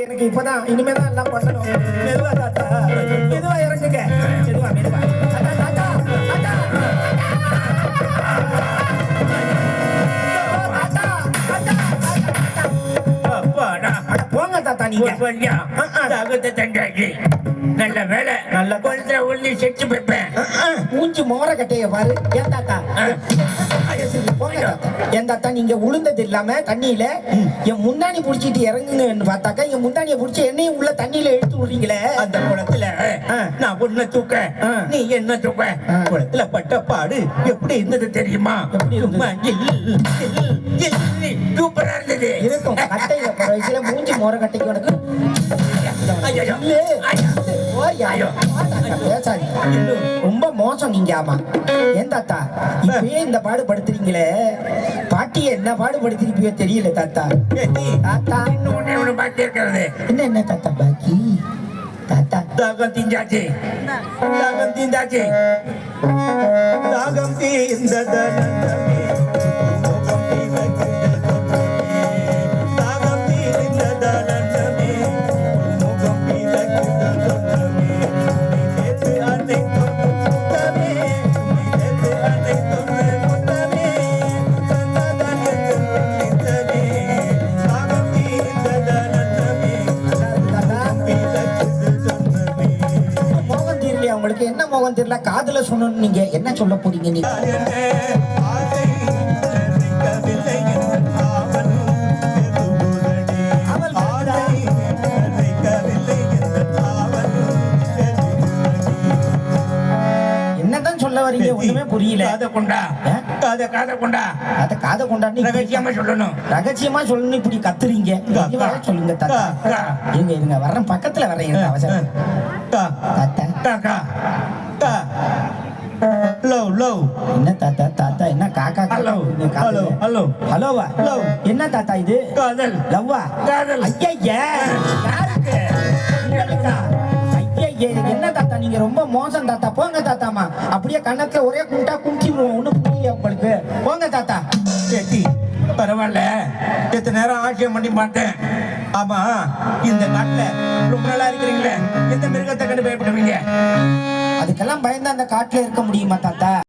எனக்கு இப்பதான் இனிமேதான் எல்லாம் பண்ணணும். மெதுவா தாத்தா. தாத்தா நீங்க? தண்டாச்சு நல்ல வேலை. நல்ல குளத்துல உள்ள செச்சு வைப்பேன் மூஞ்சி மோர கட்டைய பாரு. ஏன் தாத்தா? நீங்க உளுந்தது இல்லாம தண்ணியில என் முந்தாணி புடிச்சிட்டு இறங்குங்கன்னு பார்த்தாக்கா என் முந்தானிய புடிச்சு என்னையும் உள்ள தண்ணியில எடுத்து விடுறீங்களே? அந்த குளத்துல. நான் உன்னை தூக்க. நீ என்ன தூக்க. குளத்துல பட்ட பாடு எப்படி இருந்தது தெரியுமா? எப்படி இருந்தது? சூப்பரா இருந்தது. இருக்கும். கட்டையில போற வயசுல மூஞ்சி மோர கட்டைக்கு உனக்கு. ரொம்ப மோசம் நீங்க ஆமா. ஏன் தாத்தா? இப்பயே இந்த பாடு படுத்துறீங்களே பாட்டிய என்ன பாடு படுத்திருப்பியோ தெரியல தாத்தா. தாத்தா. இன்னும் ஒண்ணே ஒண்ணு பாக்கி இருக்கிறது. என்ன என்ன தாத்தா பாக்கி? தாத்தா. தாகம் தீஞ்சாச்சு. தாகம் தீந்தாச்சு. தாகம் தீர்ந்ததனமே உங்களுக்கு என்ன மோகம் தெரியல? காதுல சொன்னோன்னு நீங்க என்ன சொல்ல போறீங்க நீங்க? என்னதான் சொல்ல வரீங்க? ஒண்ணுமே புரியல. காதை கொண்டா? காதை காதை கொண்டா அத காதை கொண்டாடி ரகசியமா சொல்லணும். ரகசியமா சொல்லணும் இப்படி கத்துறீங்க. சொல்லுங்க தாத்தா. இருங்க இருங்க வர்றேன். பக்கத்துல வரேன் அவசரம். தாத்தா. கா, கா, கா. லவ் லவ் என்ன தாத்தா தாத்தா என்ன காக்கா ஹலோ ஹலோ ஹலோ ஹலோவா Love. என்ன தாத்தா இது? காதல். லவ்வா காதல். ஐயா யாருக்கு? ஐயையே, என்ன தாத்தா? நீங்க ரொம்ப மோசம் தாத்தா. போங்க தாத்தாமா அப்படியே கண்ணத்துல ஒரே குண்டா கும்பிடுவோம் ஒண்ணும் புரியல உங்களுக்கு? போங்க தாத்தா. கேட்டி பரவாயில்ல. எத்தனை நேரம் ஆட்சியம் பண்ணி பார்த்தேன். ஆமா இந்த நாட்டுல ரொம்ப நல்லா இருக்கிறீங்களே. எந்த மிருகத்தை கண்டு பயப்படுவீங்க அதுக்கெல்லாம் பயந்து அந்த காட்டுல இருக்க முடியுமா தாத்தா?